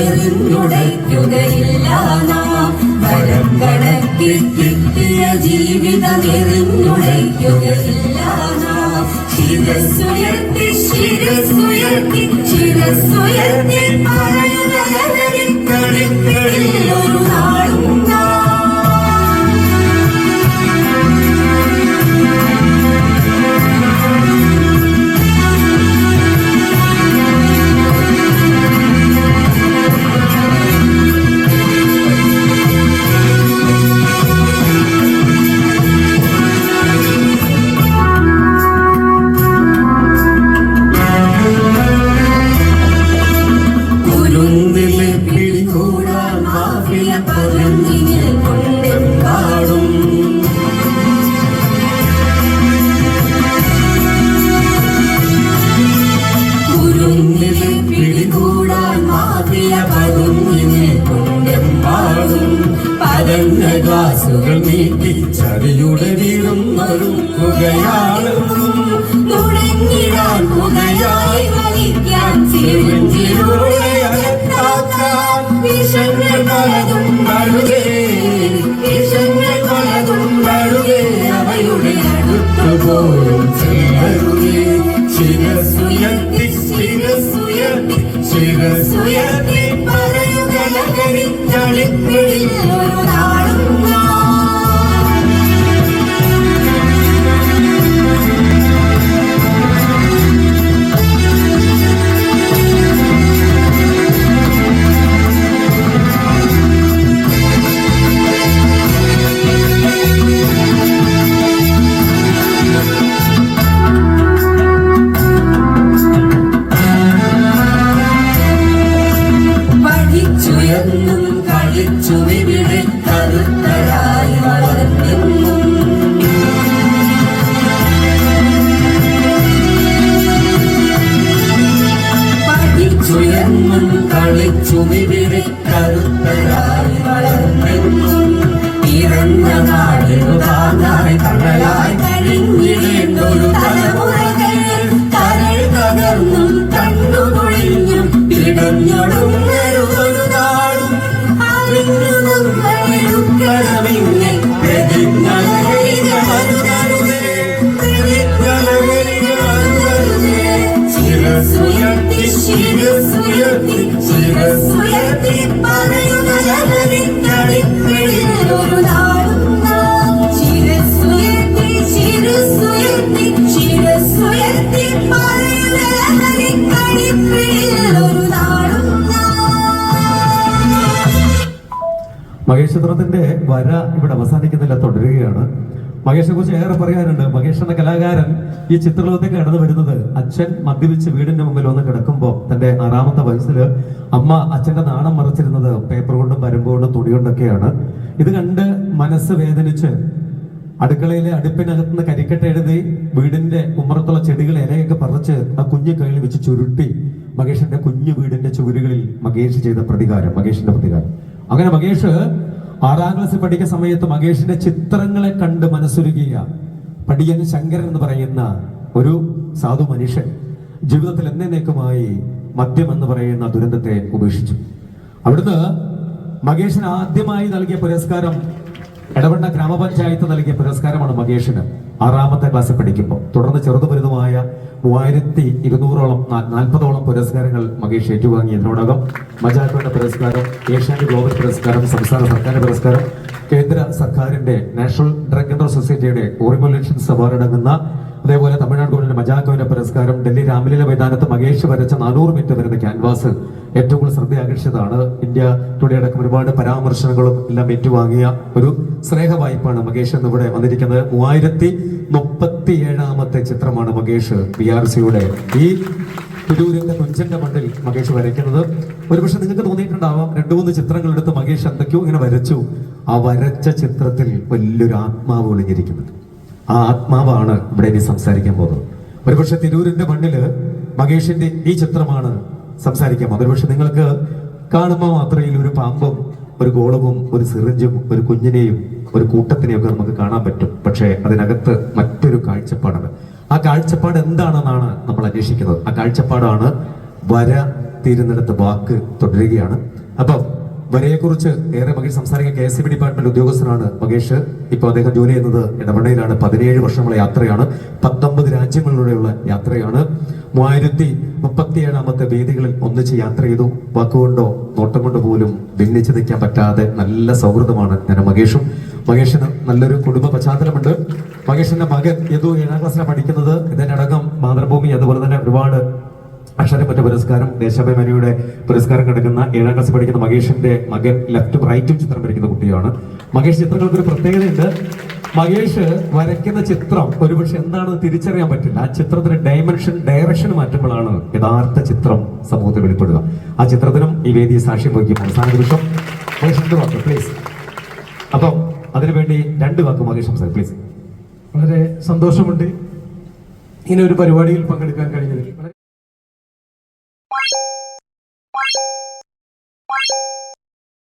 എറിഞ്ഞുടയ്ക്കുകയില്ല നാം വരം കണക്കിൽ കിട്ടിയ ജീവിതം എറിഞ്ഞുടയ്ക്കുകയില്ല നാം ശിരസുയർത്തി ശിരസുയർത്തി ശിരസുയർത്തി കളിപ്പിൽ ഒരു നാളും ഗ്ലാസുകൾ നീട്ടി ചതിയുടെ വീടും ഒരുക്കുകയാണ് തുടങ്ങിടാൻ പുകയായി വലിക്കാൻ ശിരസുയർത്തി ശിരസുയർത്തി ശിരസുയർത്തി കളിച്ചു ഇവിടെ കറുത്തരായി വളർന്നെന്നും പഠിച്ചുയെന്നും കളിച്ചു ഇവിടെ കരുത്തരായി മഹേഷ് ചിത്രത്തിന്റെ വര ഇവിടെ അവസാനിക്കുന്നില്ല തുടരുകയാണ്. മഹേഷിനെ കുറിച്ച് ഏറെ പറയാനുണ്ട്. മഹേഷ് എന്ന കലാകാരൻ ഈ ചിത്രലോകത്തേക്ക് കടന്നു വരുന്നത് അച്ഛൻ മദ്യപിച്ച് വീടിന്റെ മുമ്പിൽ വന്ന് കിടക്കുമ്പോൾ തന്റെ ആറാമത്തെ വയസ്സിൽ അമ്മ അച്ഛന്റെ നാണം മറച്ചിരുന്നത് പേപ്പർ കൊണ്ടും വരമ്പ് കൊണ്ടും തുണി കൊണ്ടൊക്കെയാണ്. ഇത് കണ്ട് മനസ്സ് വേദനിച്ച് അടുക്കളയിലെ അടുപ്പിനകത്ത് നിന്ന് കരിക്കട്ട എഴുതി വീടിന്റെ ഉമ്മറത്തുള്ള ചെടികൾ ഇലയൊക്കെ പറിച്ച് ആ കുഞ്ഞു കയ്യിൽ വെച്ച് ചുരുട്ടി മഹേഷിന്റെ കുഞ്ഞു വീടിന്റെ ചുവരുകളിൽ മഹേഷ് ചെയ്ത പ്രതികാരം മഹേഷിന്റെ പ്രതികാരം. അങ്ങനെ മഹേഷ് ആറാം ക്ലാസ്സിൽ പഠിക്കുന്ന സമയത്ത് മഹേഷിന്റെ ചിത്രങ്ങളെ കണ്ട് മനസ്സുരുകിയ പടിയൻ ശങ്കരൻ എന്ന് പറയുന്ന ഒരു സാധു മനുഷ്യൻ ജീവിതത്തിൽ എന്നേക്കുമായി മദ്യം എന്ന് പറയുന്ന ദുരന്തത്തെ ഉപേക്ഷിച്ചു. അവിടുന്ന് മഹേഷിന് ആദ്യമായി നൽകിയ പുരസ്കാരം എടവണ്ണ ഗ്രാമപഞ്ചായത്ത് നൽകിയ പുരസ്കാരമാണ് മഹേഷിന് ആറാമത്തെ ക്ലാസ്സിൽ പഠിക്കുമ്പോൾ. തുടർന്ന് ചെറുതു വലുതുമായ മൂവായിരത്തി ഇരുന്നൂറോളം നാൽപ്പതോളം പുരസ്കാരങ്ങൾ മഹേഷ് ഏറ്റുവാങ്ങി. ഇതിനോടകം മജാക്കോയുടെ പുരസ്കാരം ഏഷ്യാനെറ്റ് ഗ്ലോബൽ പുരസ്കാരം സംസ്ഥാന സർക്കാർ പുരസ്കാരം കേന്ദ്ര സർക്കാരിന്റെ നാഷണൽ ഡ്രഗ് കൺട്രോൾ സൊസൈറ്റിയുടെ ഓറിമോലേഷൻസ് അവാർഡ് അടങ്ങുന്ന അതേപോലെ തമിഴ്നാട് ഗവൺമെന്റ് മജാക്കോവിന്റെ പുരസ്കാരം ഡൽഹി രാമലീല മൈതാനത്ത് മഹേഷ് വരച്ച നാനൂറ് മീറ്റർ വരുന്ന ക്യാൻവാസ് ഏറ്റവും കൂടുതൽ ശ്രദ്ധ ആകർഷിച്ചതാണ് ഇന്ത്യ ടുഡേ അടക്കം ഒരുപാട് പരാമർശങ്ങളും എല്ലാം ഏറ്റുവാങ്ങിയ ഒരു സ്നേഹ വായ്പാണ് മഹേഷ് എന്ന് ഇവിടെ വന്നിരിക്കുന്നത്. മൂവായിരത്തി മുപ്പത്തി ഏഴാമത്തെ ചിത്രമാണ് മഹേഷ് ബി ആർ സിയുടെ ഈ തിരൂരിന്റെ തുഞ്ചന്റെ മണ്ണിൽ മഹേഷ് വരയ്ക്കുന്നത്. ഒരുപക്ഷെ നിങ്ങൾക്ക് തോന്നിയിട്ടുണ്ടാവാം രണ്ടു മൂന്ന് ചിത്രങ്ങൾ എടുത്ത് മഹേഷ് എന്തൊക്കെയോ ഇങ്ങനെ വരച്ചു. ആ വരച്ച ചിത്രത്തിൽ വലിയൊരു ആത്മാവ് ഒളിഞ്ഞിരിക്കുന്നത് ആ ആത്മാവാണ് ഇവിടെ ഇനി സംസാരിക്കാൻ പോകുന്നത്. ഒരുപക്ഷെ തിരൂരിന്റെ മണ്ണിൽ മഹേഷിന്റെ ഈ ചിത്രമാണ് സംസാരിക്കാൻ പോകുന്നത് പക്ഷെ നിങ്ങൾക്ക് കാണുമ്പോൾ മാത്രയിൽ ഒരു പാമ്പും ഒരു ഗോളവും ഒരു സിറിഞ്ചും ഒരു കുഞ്ഞിനെയും ഒരു കൂട്ടത്തിനെയും ഒക്കെ നമുക്ക് കാണാൻ പറ്റും. പക്ഷേ അതിനകത്ത് മറ്റൊരു കാഴ്ചപ്പാടാണ് ആ കാഴ്ചപ്പാട് എന്താണെന്നാണ് നമ്മൾ അന്വേഷിക്കുന്നത്. ആ കാഴ്ചപ്പാടാണ് വര തീരുന്നിടത്ത് വാക്ക് തുടരുകയാണ്. അപ്പം വരയെക്കുറിച്ച് ഏറെ മകേഷ് സംസാരിക്കുന്ന കെ എസ് ബി ഡിപ്പാർട്ട്മെന്റ് ഉദ്യോഗസ്ഥനാണ് മകേഷ്. ഇപ്പോൾ അദ്ദേഹം ജോലി ചെയ്യുന്നത് ഇടമണ്ണയിലാണ് പതിനേഴ് വർഷമുള്ള യാത്രയാണ്. പത്തൊമ്പത് രാജ്യങ്ങളിലൂടെയുള്ള യാത്രയാണ്. മൂവായിരത്തി മുപ്പത്തിയേഴാമത്തെ വേദികളിൽ ഒന്നിച്ച് യാത്ര ചെയ്തു. വാക്കുകൊണ്ടോ നോട്ടം കൊണ്ടോ പോലും ഭിന്നിച്ച് നിൽക്കാൻ പറ്റാതെ നല്ല സൗഹൃദമാണ് ഞാൻ മകേഷും. മകേഷിന് നല്ലൊരു കുടുംബ പശ്ചാത്തലമുണ്ട്. മകേഷിന്റെ മകൻ യദു ഏഴാം ക്ലാസ്സിലാണ് പഠിക്കുന്നത്. ഇതിനടക്കം മാതൃഭൂമി അതുപോലെ തന്നെ ഒരുപാട് അക്ഷരപ്പറ്റ പുരസ്കാരം ദേശാഭിമാനിയുടെ പുരസ്കാരം കിടക്കുന്ന ഏഴാം ക്ലാസ് പഠിക്കുന്ന മകേഷിന്റെ മകൻ ലെഫ്റ്റും റൈറ്റും ചിത്രം വരയ്ക്കുന്ന കുട്ടിയാണ്. മകേഷ് ചിത്രങ്ങൾക്ക് ഒരു പ്രത്യേകതയുണ്ട്. മകേഷ് വരയ്ക്കുന്ന ചിത്രം ഒരുപക്ഷെ എന്താണെന്ന് തിരിച്ചറിയാൻ പറ്റില്ല. ആ ചിത്രത്തിന്റെ ഡയമെൻഷൻ ഡയറക്ഷൻ മാറ്റുമ്പോഴാണ് യഥാർത്ഥ ചിത്രം സമൂഹത്തിൽ വെളിപ്പെടുക. ആ ചിത്രത്തിനും ഈ വേദി സാക്ഷ്യം വഹിക്കും അവസാന നിമിഷം മകേഷ് രണ്ട് വാക്ക്? പ്ലീസ് അപ്പം അതിനുവേണ്ടി രണ്ട് വാക്ക് മകേഷ് സംസാരിക്കും. പ്ലീസ് വളരെ സന്തോഷമുണ്ട്. ഇങ്ങനെ ഒരു പരിപാടിയിൽ പങ്കെടുക്കാൻ കഴിഞ്ഞതിൽ.